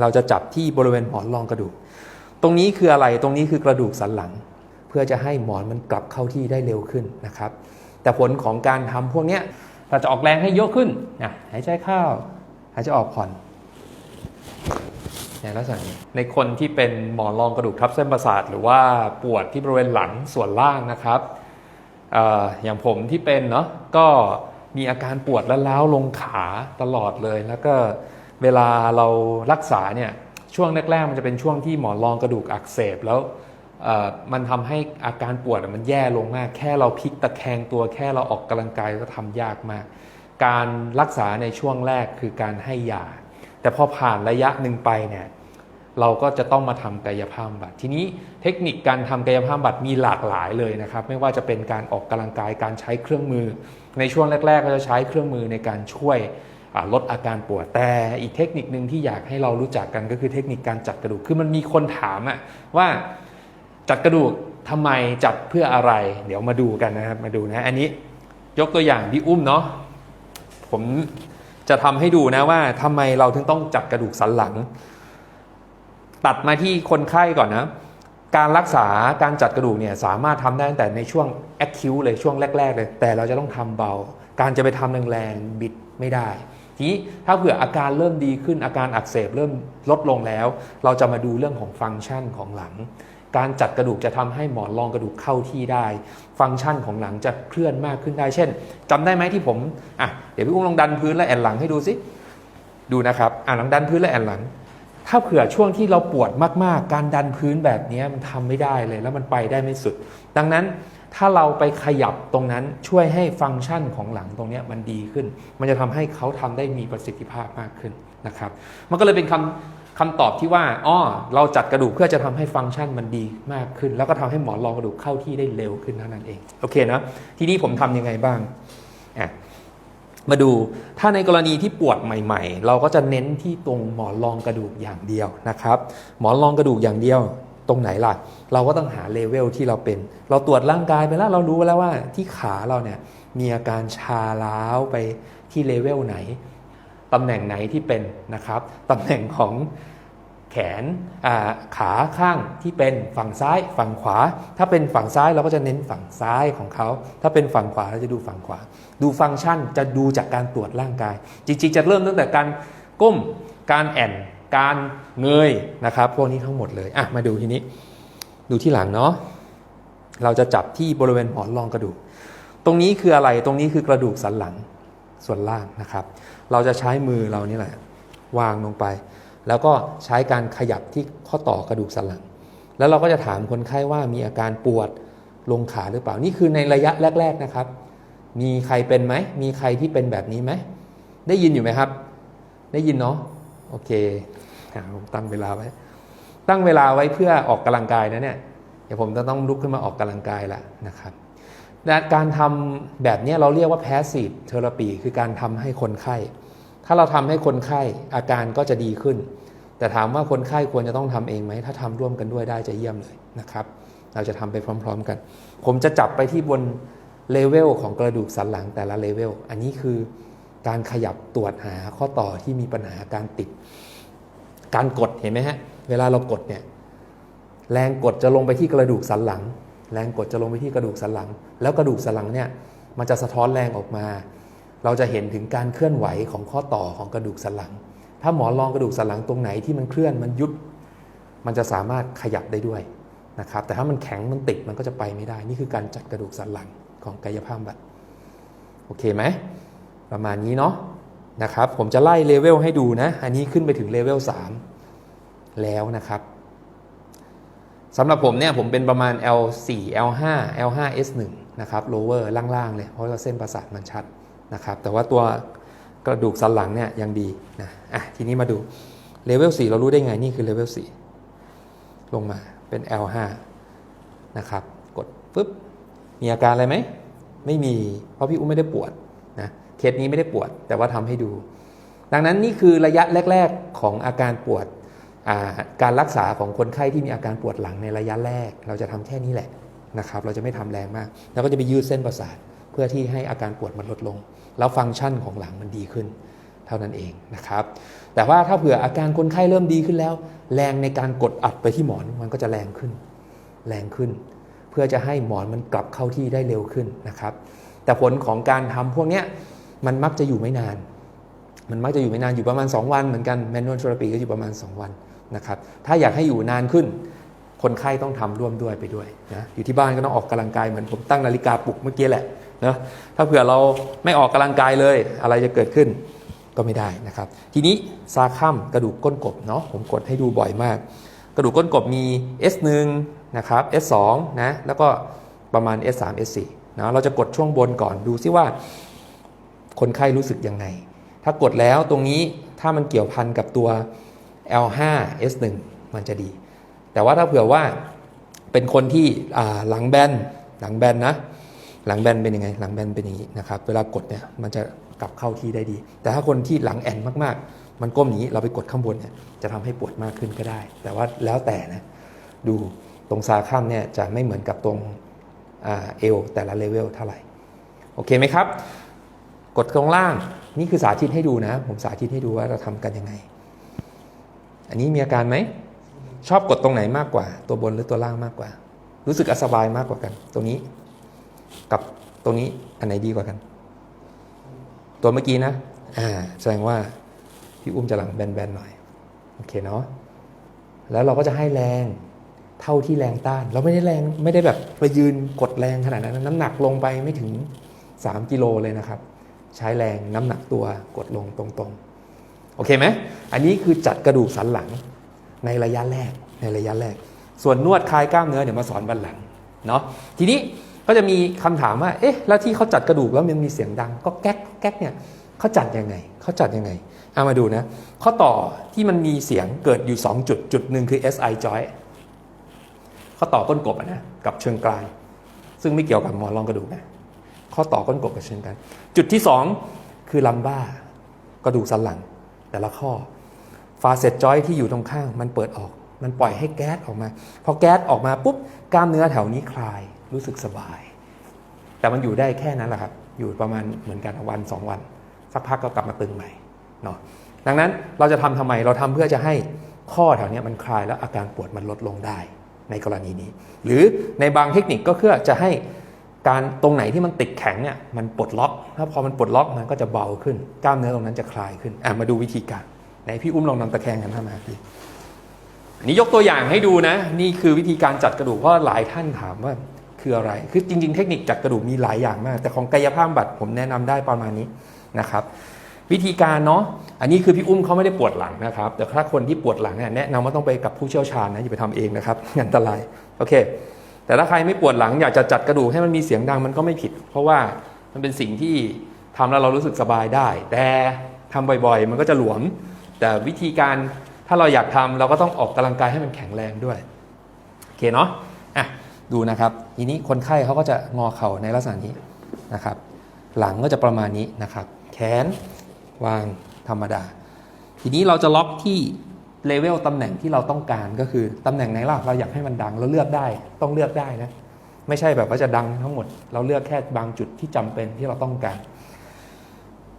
เราจะจับที่บริเวณหมอนรองกระดูก ตรงนี้คืออะไรตรงนี้คือกระดูกสันหลัง เพื่อจะให้หมอนมันกลับเข้าที่ได้เร็วขึ้นนะครับ แต่ผลของการทำพวกนี้เราจะออกแรงให้เยอะขึ้นนะหายใจเข้าหายใจออกผ่อนในลักษณะนี้ในคนที่เป็นหมอนรองกระดูกทับเส้นประสาท หรือว่าปวดที่บริเวณหลังส่วนล่างนะครับอออย่างผมที่เป็นเนาะก็มีอาการปวดและล้าวลงขาตลอดเลยแล้วก็ เวลาเรารักษาเนี่ยช่วงแรกๆมันจะเป็นช่วงที่หมอนรองกระดูกอักเสบแล้วมันทำให้อาการปวดมันแย่ลงมาก แค่เราพลิกตะแคงตัวแค่เราออกกำลังกายก็ทำยากมาก การรักษาในช่วงแรกคือการให้ยา แต่พอผ่านระยะหนึ่งไปเนี่ยเราก็จะต้องมาทำกายภาพบำบัดทีนี้เทคนิคการทำกายภาพบำบัดมีหลากหลายเลยนะครับ ไม่ว่าจะเป็นการออกกำลังกายการใช้เครื่องมือ ในช่วงแรก ๆ ก็จะใช้เครื่องมือในการช่วย ลดอาการปวด แต่อีกเทคนิคหนึ่งที่อยากให้เรารู้จักกันก็คือเทคนิคการจัดกระดูก คือมันมีคนถามอะว่าจัดกระดูกทำไมจัดเพื่ออะไร เดี๋ยวมาดูกันนะครับ มาดูนะ อันนี้ยกตัวอย่างพี่อุ้มเนาะ ผมจะทำให้ดูนะว่าทำไมเราถึงต้องจัดกระดูกสันหลัง ตัดมาที่คนไข้ก่อนนะ การรักษาการจัดกระดูกเนี่ยสามารถทำได้ตั้งแต่ในช่วง acute เลยช่วงแรก ๆ เลย แต่เราจะต้องทำเบา การจะไปทำแรงๆบิดไม่ได้ ทีนี้ถ้าเผื่ออาการเริ่มดีขึ้นอาการอักเสบเริ่มลดลงแล้ว เราจะมาดูเรื่องของฟังก์ชันของหลัง การจัดกระดูกจะทำให้หมอนรองกระดูกเข้าที่ได้ ฟังก์ชันของหลังจะเคลื่อนมากขึ้นได้ เช่นจำได้ไหมที่ผมอะเดี๋ยวพี่อุ้มลองดันพื้นและแอนหลังให้ดูสิดูนะครับอะลองดันพื้นและแอนหลัง ถ้าเผื่อช่วงที่เราปวดมากๆ การดันพื้นแบบนี้มันทำไม่ได้เลย แล้วมันไปได้ไม่สุด ดังนั้น ถ้าเราไปขยับตรงนั้นช่วยให้ฟังก์ชันของหลังตรงนี้มันดีขึ้น มันจะทำให้เขาทำได้มีประสิทธิภาพมากขึ้นนะครับ มันก็เลยเป็นคำคำตอบที่ว่าอ้อเราจัดกระดูกเพื่อจะทำให้ฟังก์ชันมันดีมากขึ้น แล้วก็ทำให้หมอนรองกระดูกเข้าที่ได้เร็วขึ้นเท่านั้นเองโอเคนะทีนี้ผมทำยังไงบ้างอะมาดูถ้าในกรณีที่ปวดใหม่ ๆ เราก็จะเน้นที่ตรงหมอนรองกระดูกอย่างเดียวนะครับ หมอนรองกระดูกอย่างเดียว ตรงไหนล่ะ เราก็ต้องหาเลเวลที่เราเป็น เราตรวจร่างกายไปแล้วเรารู้แล้วว่าที่ขาเราเนี่ยมีอาการชาล้าวไปที่เลเวลไหนตำแหน่งไหนที่เป็นนะครับตำแหน่งของแขนขาข้างที่เป็นฝั่งซ้ายฝั่งขวา ถ้าเป็นฝั่งซ้ายเราก็จะเน้นฝั่งซ้ายของเขา ถ้าเป็นฝั่งขวาเราจะดูฝั่งขวา ดูฟังก์ชันจะดูจากการตรวจร่างกาย จริงๆ จะเริ่มตั้งแต่การก้มการแอน การเงยนะครับพวกนี้ทั้งหมดเลยอะมาดูทีนี้ ดูที่หลังเนาะเราจะจับที่บริเวณหมอนรองกระดูก ตรงนี้คืออะไรตรงนี้คือกระดูกสันหลังส่วนล่างนะครับ เราจะใช้มือเรานี่แหละ วางลงไป แล้วก็ใช้การขยับที่ข้อต่อกระดูกสันหลัง แล้วเราก็จะถามคนไข้ว่ามีอาการปวดลงขาหรือเปล่า นี่คือในระยะแรก ๆนะครับ มีใครเป็นไหม มีใครที่เป็นแบบนี้ไหม ได้ยินอยู่ไหมครับ ได้ยินเนาะ โอเค ตั้งเวลาไว้ ตั้งเวลาไว้เพื่อออกกำลังกายนะเนี่ยเดี๋ยวผมจะต้องลุกขึ้นมาออกกำลังกายละนะครับการทำแบบนี้เราเรียกว่า passive therapy คือการทำให้คนไข้ ถ้าเราทำให้คนไข้อาการก็จะดีขึ้น แต่ถามว่าคนไข้ควรจะต้องทำเองไหม ถ้าทำร่วมกันด้วยได้จะเยี่ยมเลยนะครับ เราจะทำไปพร้อม ๆ กัน ผมจะจับไปที่บนเลเวลของกระดูกสันหลังแต่ละเลเวล อันนี้คือการขยับตรวจหาข้อต่อที่มีปัญหาการติด การกดเห็นไหมฮะ เวลาเรากดเนี่ยแรงกดจะลงไปที่กระดูกสันหลัง แรงกดจะลงไปที่กระดูกสันหลัง แล้วกระดูกสันหลังเนี่ยมันจะสะท้อนแรงออกมา เราจะเห็นถึงการเคลื่อนไหวของข้อต่อของกระดูกสันหลัง ถ้าหมอลองกระดูกสันหลังตรงไหนที่มันเคลื่อนมันยุบมันจะสามารถขยับได้ด้วยนะครับ แต่ถ้ามันแข็งมันติดมันก็จะไปไม่ได้ นี่คือการจัดกระดูกสันหลังของกายภาพบำบัดโอเคไหมประมาณนี้เนาะ นะครับ ผมจะไล่เลเวลให้ดูนะ อันนี้ขึ้นไปถึงเลเวล3แล้วนะครับสำหรับผมเนี่ยผมเป็นประมาณ L4 L5 L5 S1 นะครับ lower ล่างๆ เลย เพราะว่าเส้นประสาทมันชัดนะครับ แต่ว่าตัวกระดูกสันหลังเนี่ยยังดีนะอะทีนี้มาดูเลเวล4เรารู้ได้ไง นี่คือเลเวล4ลงมาเป็น L5 นะครับ กดปึ๊บ มีอาการอะไรไหม ไม่มี เพราะพี่อุ้มไม่ได้ปวด เคสนี้ไม่ได้ปวด แต่ว่าทำให้ดู ดังนั้นนี่คือระยะแรก ๆ ของอาการปวดาการรักษาของคนไข้ที่มีอาการปวดหลังในระยะแรก เราจะทำแค่นี้แหละนะครับ เราจะไม่ทำแรงมาก แล้วก็จะไปยืดเส้นประสาทเพื่อที่ให้อาการปวดมันลดลง แล้วฟังก์ชันของหลังมันดีขึ้น เท่านั้นเองนะครับ แต่ว่าถ้าเผื่ออาการคนไข้เริ่มดีขึ้นแล้ว แรงในการกดอัดไปที่หมอนมันก็จะแรงขึ้น แรงขึ้น เพื่อจะให้หมอนมันกลับเข้าที่ได้เร็วขึ้นนะครับ แต่ผลของการทำพวกเนี้ย มันมักจะอยู่ไม่นาน มันมักจะอยู่ไม่นานอยู่ประมาณ 2 วันเหมือนกันแมนนวลเทอราปีก็อยู่ประมาณ 2 วันนะครับถ้าอยากให้อยู่นานขึ้น คนไข้ต้องทำร่วมด้วยไปด้วยนะอยู่ที่บ้านก็ต้องออกกำลังกายเหมือนผมตั้งนาฬิกาปลุกเมื่อกี้แหละนะถ้าเผื่อเราไม่ออกกำลังกายเลยอะไรจะเกิดขึ้นก็ไม่ได้นะครับ ทีนี้ซาคัมกระดูกก้นกบเนาะผมกดให้ดูบ่อยมาก กระดูกก้นกบมี S1 นะครับ S2 นะแล้วก็ประมาณ S3 S4 นะเราจะกดช่วงบนก่อนดูซิว่า คนไข้รู้สึกยังไง ถ้ากดแล้วตรงนี้ถ้ามันเกี่ยวพันกับตัว L5 S1 มันจะดี แต่ว่าถ้าเผื่อว่าเป็นคนที่หลังแบนหลังแบนนะ หลังแบนเป็นยังไง หลังแบนเป็นอย่างนี้นะครับ เวลากดเนี่ยมันจะกลับเข้าที่ได้ดี แต่ถ้าคนที่หลังแอนมากๆ มันก้มอย่างนี้เราไปกดข้างบนเนี่ยจะทำให้ปวดมากขึ้นก็ได้ แต่ว่าแล้วแต่นะดูตรงซาข้ามเนี่ยจะไม่เหมือนกับตรงอเอวแต่ละเลเวลเท่าไหร่ โอเคไหมครับ กดตรงล่าง นี่คือสาธิตให้ดูนะ ผมสาธิตให้ดูว่าเราทำกันยังไง อันนี้มีอาการไหม ชอบกดตรงไหนมากกว่า ตัวบนหรือตัวล่างมากกว่า รู้สึกอสบายมากกว่ากัน ตรงนี้ กับตรงนี้อันไหนดีกว่ากัน ตัวเมื่อกี้นะ อ่า แสดงว่าพี่อุ้มจะหลังแบนๆหน่อย โอเคเนาะ แล้วเราก็จะให้แรงเท่าที่แรงต้าน เราไม่ได้แรงไม่ได้แบบไปยืนกดแรงขนาดนั้น น้ำหนักลงไปไม่ถึง 3 กิโลเลยนะครับ ใช้แรงน้ำหนักตัวกดลงตรงๆ โอเคไหม อันนี้คือจัดกระดูกสันหลังในระยะแรกในระยะแรก ส่วนนวดคลายกล้ามเนื้อเดี๋ยวมาสอนวันหลังเนาะ ทีนี้ก็จะมีคำถามว่า เอ๊ะ แล้วที่เขาจัดกระดูกแล้วมันมีเสียงดัง ก็แก๊กแก๊กเนี่ยเขาจัดยังไงเขาจัดยังไงเอามาดูนะข้อต่อที่มันมีเสียงเกิดอยู่ 2 จุดจุดหนึ่งคือ SI joint ข้อต่อก้นกบอะนะกับเชิงกรานซึ่งไม่เกี่ยวกับหมอนรองกระดูกนะ ข้อต่อก้นกบกับเชิงกรานจุดที่ 2 คือลัมบ้ากระดูกสันหลัง แต่ละข้อฟาเซตจอยที่อยู่ตรงข้าง มันเปิดออก มันปล่อยให้แก๊สออกมา พอแก๊สออกมาปุ๊บกล้ามเนื้อแถวนี้คลายรู้สึกสบาย แต่มันอยู่ได้แค่นั้นแหละครับ อยู่ประมาณเหมือนกันวันสองวัน สักพักก็กลับมาตึงใหม่เนาะดังนั้นเราจะทำทำไมเราทำเพื่อจะให้ข้อแถวนี้มันคลายแล้วอาการปวดมันลดลงได้ในกรณีนี้ หรือในบางเทคนิคก็เพื่อจะให้ การตรงไหนที่มันติดแข็งเนี่ยมันปลดล็อก ถ้าพอมันปลดล็อกมันก็จะเบาขึ้น กล้ามเนื้อตรงนั้นจะคลายขึ้นอะมาดูวิธีการไหนพี่อุ้มลองนำตะแคงกันทำมาพี่อันนี้ยกตัวอย่างให้ดูนะ นี่คือวิธีการจัดกระดูกเพราะหลายท่านถามว่าคืออะไร คือจริง ๆ เทคนิคจัดกระดูกมีหลายอย่างมาก แต่ของกายภาพบำบัดผมแนะนำได้ประมาณนี้นะครับ วิธีการเนาะอันนี้คือพี่อุ้มเขาไม่ได้ปวดหลังนะครับ แต่ถ้าคนที่ปวดหลังเนี่ยแนะนำว่าต้องไปกับผู้เชี่ยวชาญนะอย่าไปทำเองนะครับอันตรายโอเค แต่ถ้าใครไม่ปวดหลังอยากจะจัดกระดูกให้มันมีเสียงดังมันก็ไม่ผิด เพราะว่ามันเป็นสิ่งที่ทำแล้วเรารู้สึกสบายได้ แต่ทำบ่อยๆ มันก็จะหลวม แต่วิธีการถ้าเราอยากทำเราก็ต้องออกกำลังกายให้มันแข็งแรงด้วยโอเคเนาะอะดูนะครับ ทีนี้คนไข้เขาก็จะงอเข่าในลักษณะนี้นะครับ หลังก็จะประมาณนี้นะครับ แขนวางธรรมดา ทีนี้เราจะล็อกที่ เลเวลตำแหน่งที่เราต้องการก็คือตำแหน่งไหนล่ะเราอยากให้มันดังเราเลือกได้ต้องเลือกได้นะไม่ใช่แบบว่าจะดังทั้งหมด เราเลือกแค่บางจุดที่จำเป็นที่เราต้องการ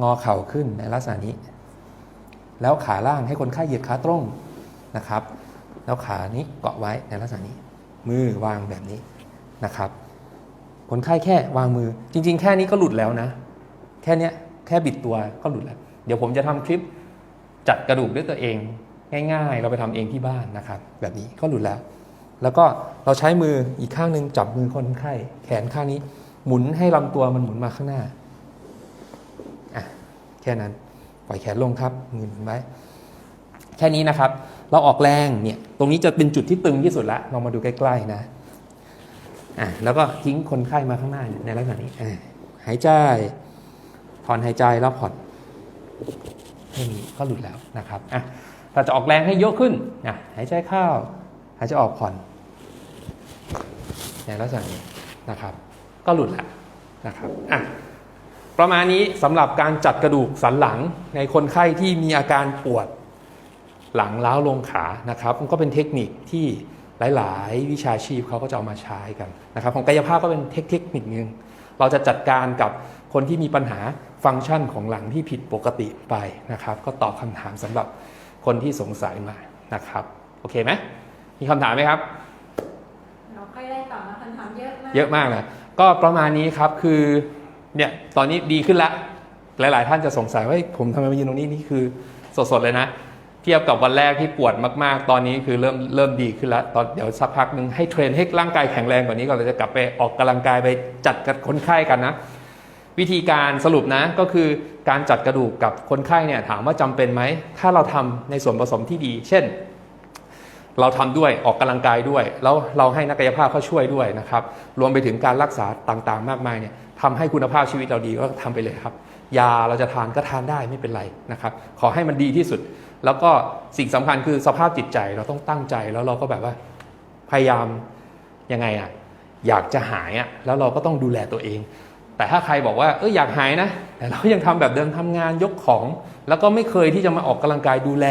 งอเข่าขึ้นในลักษณะนี้ แล้วขาล่างให้คนไข้เหยียดขาตรงนะครับ แล้วขานี้เกาะไว้ในลักษณะนี้ มือวางแบบนี้นะครับ คนไข้แค่วางมือ จริง ๆ แค่นี้ก็หลุดแล้วนะ แค่นี้แค่บิดตัวก็หลุดแล้ว เดี๋ยวผมจะทำคลิปจัดกระดูกด้วยตัวเอง ง่ายๆ เราไปทำเองที่บ้านนะครับ แบบนี้ก็หลุดแล้ว แล้วก็เราใช้มืออีกข้างหนึ่งจับมือคนไข้แขนข้างนี้ หมุนให้ลำตัวมันหมุนมาข้างหน้าอะแค่นั้นปล่อยแขนลงครับมือหมุนไว้แค่นี้นะครับ เราออกแรงเนี่ยตรงนี้จะเป็นจุดที่ตึงที่สุดละลองมาดูใกล้ๆนะอะแล้วก็ทิ้งคนไข้มาข้างหน้าในลักษณะนี้อะหายใจผ่อนหายใจแล้วผ่อนแค่นี้ก็หลุดแล้วนะครับอะ เราจะออกแรงให้เยอะขึ้นอะหายใจเข้าหายใจออกผ่อนในลักษณะนี้นะครับ ก็หลุดล้วนะครับอะประมาณนี้สำหรับการจัดกระดูกสันหลังในคนไข้ที่มีอาการปวดหลังล้าวลงขานะครับมันก็เป็นเทคนิคที่หลาย ๆ วิชาชีพเขาก็จะเอามาใช้กันนะครับ ของกายภาพก็เป็นเทคนิคนึงเราจะจัดการกับคนที่มีปัญหาฟังก์ชันของหลังที่ผิดปกติไปนะครับ ก็ตอบคำถามสำหรับ คนที่สงสัยมานะครับ โอเคไหมมีคำถามไหมครับเราค่อยได้ต่อนะคำถามเยอะมากเยอะมากนะก็ประมาณนี้ครับคือเนี่ยตอนนี้ดีขึ้นละหลาย ๆ ท่านจะสงสัยว่าเฮ้ยผมทำไมมายืนตรงนี้นี่คือสด ๆ เลยนะ เทียบกับวันแรกที่ปวดมาก ๆ ตอนนี้คือเริ่มเริ่มดีขึ้นแล้วตอนเดี๋ยวสักพักหนึ่งให้เทรนให้ร่างกายแข็งแรงกว่านี้ก่อนเราจะกลับไปออกกำลังกายไปจัดกับคนไข้กันนะ วิธีการสรุปนะก็คือการจัดกระดูกกับคนไข้เนี่ยถามว่าจำเป็นไหม ถ้าเราทำในส่วนผสมที่ดี เช่น เราทำด้วยออกกำลังกายด้วย แล้วเราให้นักกายภาพเขาช่วยด้วยนะครับ รวมไปถึงการรักษาต่างๆ มากมายเนี่ยทำให้คุณภาพชีวิตเราดีก็ทำไปเลยครับ ยาเราจะทานก็ทานได้ไม่เป็นไรนะครับขอให้มันดีที่สุด แล้วก็สิ่งสำคัญคือสภาพจิตใจเราต้องตั้งใจแล้วเราก็แบบว่าพยายามยังไงอะอยากจะหายอะแล้วเราก็ต้องดูแลตัวเอง แต่ถ้าใครบอกว่าเอออยากหายนะ แต่เรายังทำแบบเดิมทำงานยกของ แล้วก็ไม่เคยที่จะมาออกกำลังกายดูแล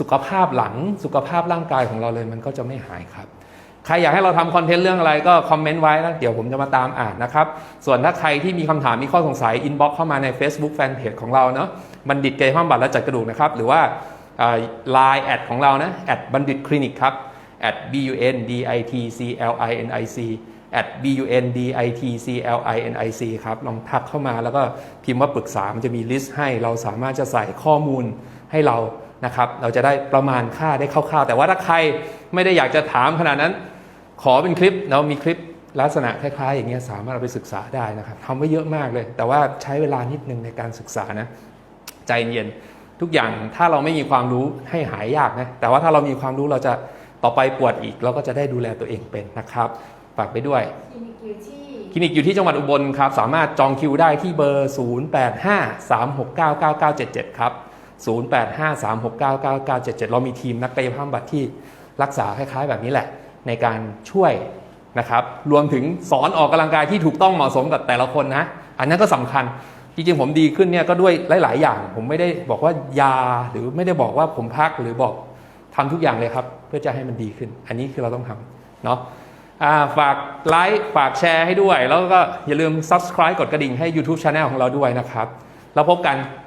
สุขภาพหลังสุขภาพร่างกายของเราเลยมันก็จะไม่หายครับใครอยากให้เราทำคอนเทนต์เรื่องอะไรก็คอมเมนต์ไว้แล้วเดี๋ยวผมจะมาตามอ่านนะครับ ส่วนถ้าใครที่มีคำถามมีข้อสงสัยอินบ็อกซ์เข้ามาใน Facebook Fanpage ของเราเนาะบัณฑิตเกยห้ามบัตรและจัดกระดูกนะครับ หรือว่าไลน์แอดของเรานะแอดบัณฑิตคลินิกครับ at b u n d i t c l i n i c at b u n d i t c l i n i c ครับลองทักเข้ามาแล้วก็พิมพ์ว่าปรึกษามันจะมีลิสต์ให้เราสามารถจะใส่ข้อมูลให้เรานะครับเราจะได้ประมาณค่าได้คร่าวๆ แต่ว่าถ้าใครไม่ได้อยากจะถามขนาดนั้น ขอเป็นคลิปเรามีคลิปลักษณะคล้ายๆ อย่างเงี้ยสามารถเอาไปศึกษาได้นะครับทำไว้เยอะมากเลย แต่ว่าใช้เวลานิดนึงในการศึกษานะใจเย็นทุกอย่างถ้าเราไม่มีความรู้ให้หายยากนะแต่ว่าถ้าเรามีความรู้เราจะต่อไปปวดอีกเราก็จะได้ดูแลตัวเองเป็นนะครับ ฝากไปด้วย คลินิกอยู่ที่คลินิกอยู่ที่จังหวัดอุบลครับ สามารถจองคิวได้ที่เบอร์ 0853699977 ครับ 0853699977 เรามีทีมนักกายภาพบำบัดที่รักษาคล้ายๆ แบบนี้แหละ ในการช่วยนะครับ รวมถึงสอนออกกำลังกายที่ถูกต้องเหมาะสมกับแต่ละคนนะ อันนั้นก็สำคัญ จริงๆ ผมดีขึ้นเนี่ยก็ด้วยหลาย ๆ อย่าง ผมไม่ได้บอกว่ายาหรือไม่ได้บอกว่าผมพักหรือบอกทำทุกอย่างเลยครับ เพื่อจะให้มันดีขึ้น อันนี้คือเราต้องทำเนาะอ่า ฝากไลค์ฝากแชร์ให้ด้วย แล้วก็อย่าลืม subscribe กดกระดิ่งให้ YouTube Channel ของเราด้วยนะครับ แล้วพบกัน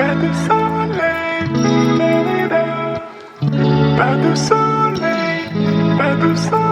Ben de soleil, ben de soleil, ben de soleil.